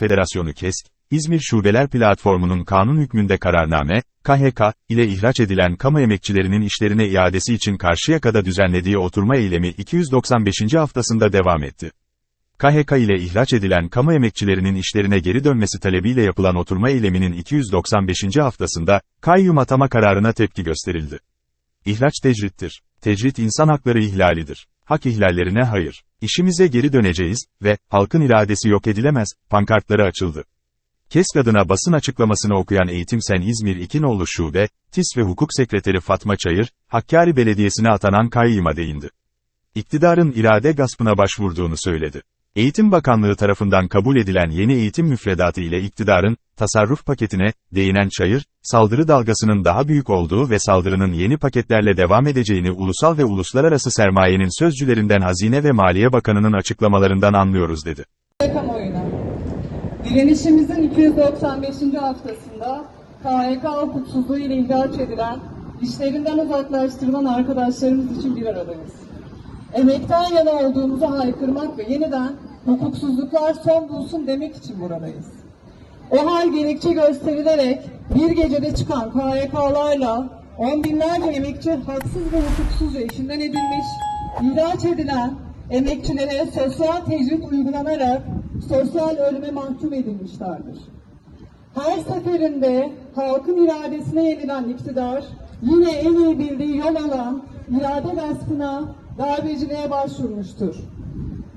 Federasyonu KESK, İzmir Şubeler Platformu'nun kanun hükmünde kararname, KHK, ile ihraç edilen kamu emekçilerinin işlerine iadesi için Karşıyaka'da düzenlediği oturma eylemi 295. haftasında devam etti. KHK ile ihraç edilen kamu emekçilerinin işlerine geri dönmesi talebiyle yapılan oturma eyleminin 295. haftasında, kayyum atama kararına tepki gösterildi. İhraç tecrittir. Tecrit insan hakları ihlalidir. Hak ihlallerine hayır. İşimize geri döneceğiz ve halkın iradesi yok edilemez pankartları açıldı. KESK adına basın açıklamasını okuyan Eğitim Sen İzmir İkinoğlu Şube, TİS ve Hukuk Sekreteri Fatma Çayır, Hakkari Belediyesi'ne atanan kayyıma değindi. İktidarın irade gaspına başvurduğunu söyledi. Eğitim Bakanlığı tarafından kabul edilen yeni eğitim müfredatı ile iktidarın, tasarruf paketine, değinen Çayır, saldırı dalgasının daha büyük olduğu ve saldırının yeni paketlerle devam edeceğini ulusal ve uluslararası sermayenin sözcülerinden Hazine ve Maliye Bakanı'nın açıklamalarından anlıyoruz dedi. kamuoyuna. Direnişimizin 295. haftasında KHK hukuksuzluğu ile ihraç edilen, işlerinden uzaklaştırılan arkadaşlarımız için bir aradayız. Emekten yana olduğumuzu haykırmak ve yeniden hukuksuzluklar son bulsun demek için buradayız. O hal gerekçe gösterilerek bir gecede çıkan KHK'larla on binlerce emekçi haksız ve hukuksuzca işinden edilmiş, ihraç edilen emekçilere sosyal tecrit uygulanarak sosyal ölüme mahkum edilmişlerdir. Her seferinde halkın iradesine yenilen iktidar yine en iyi bildiği yol olan irade gaspına, darbeciliğe başvurmuştur.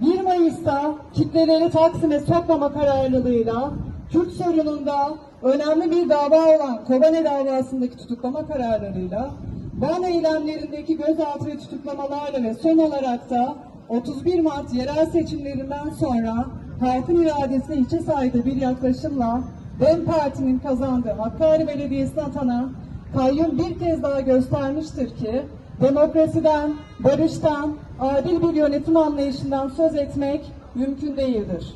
1 Mayıs'ta kitleleri Taksim'e sokmama kararlılığıyla Kürt sorununda önemli bir dava olan Kobane davasındaki tutuklama kararlarıyla Van eylemlerindeki gözaltı ve tutuklamalarla ve son olarak da 31 Mart yerel seçimlerinden sonra halkın iradesine hiçe saydığı bir yaklaşımla DEM Parti'nin kazandığı Hakkari Belediyesi'ne atanan kayyum bir kez daha göstermiştir ki demokrasiden, barıştan, adil bir yönetim anlayışından söz etmek mümkün değildir.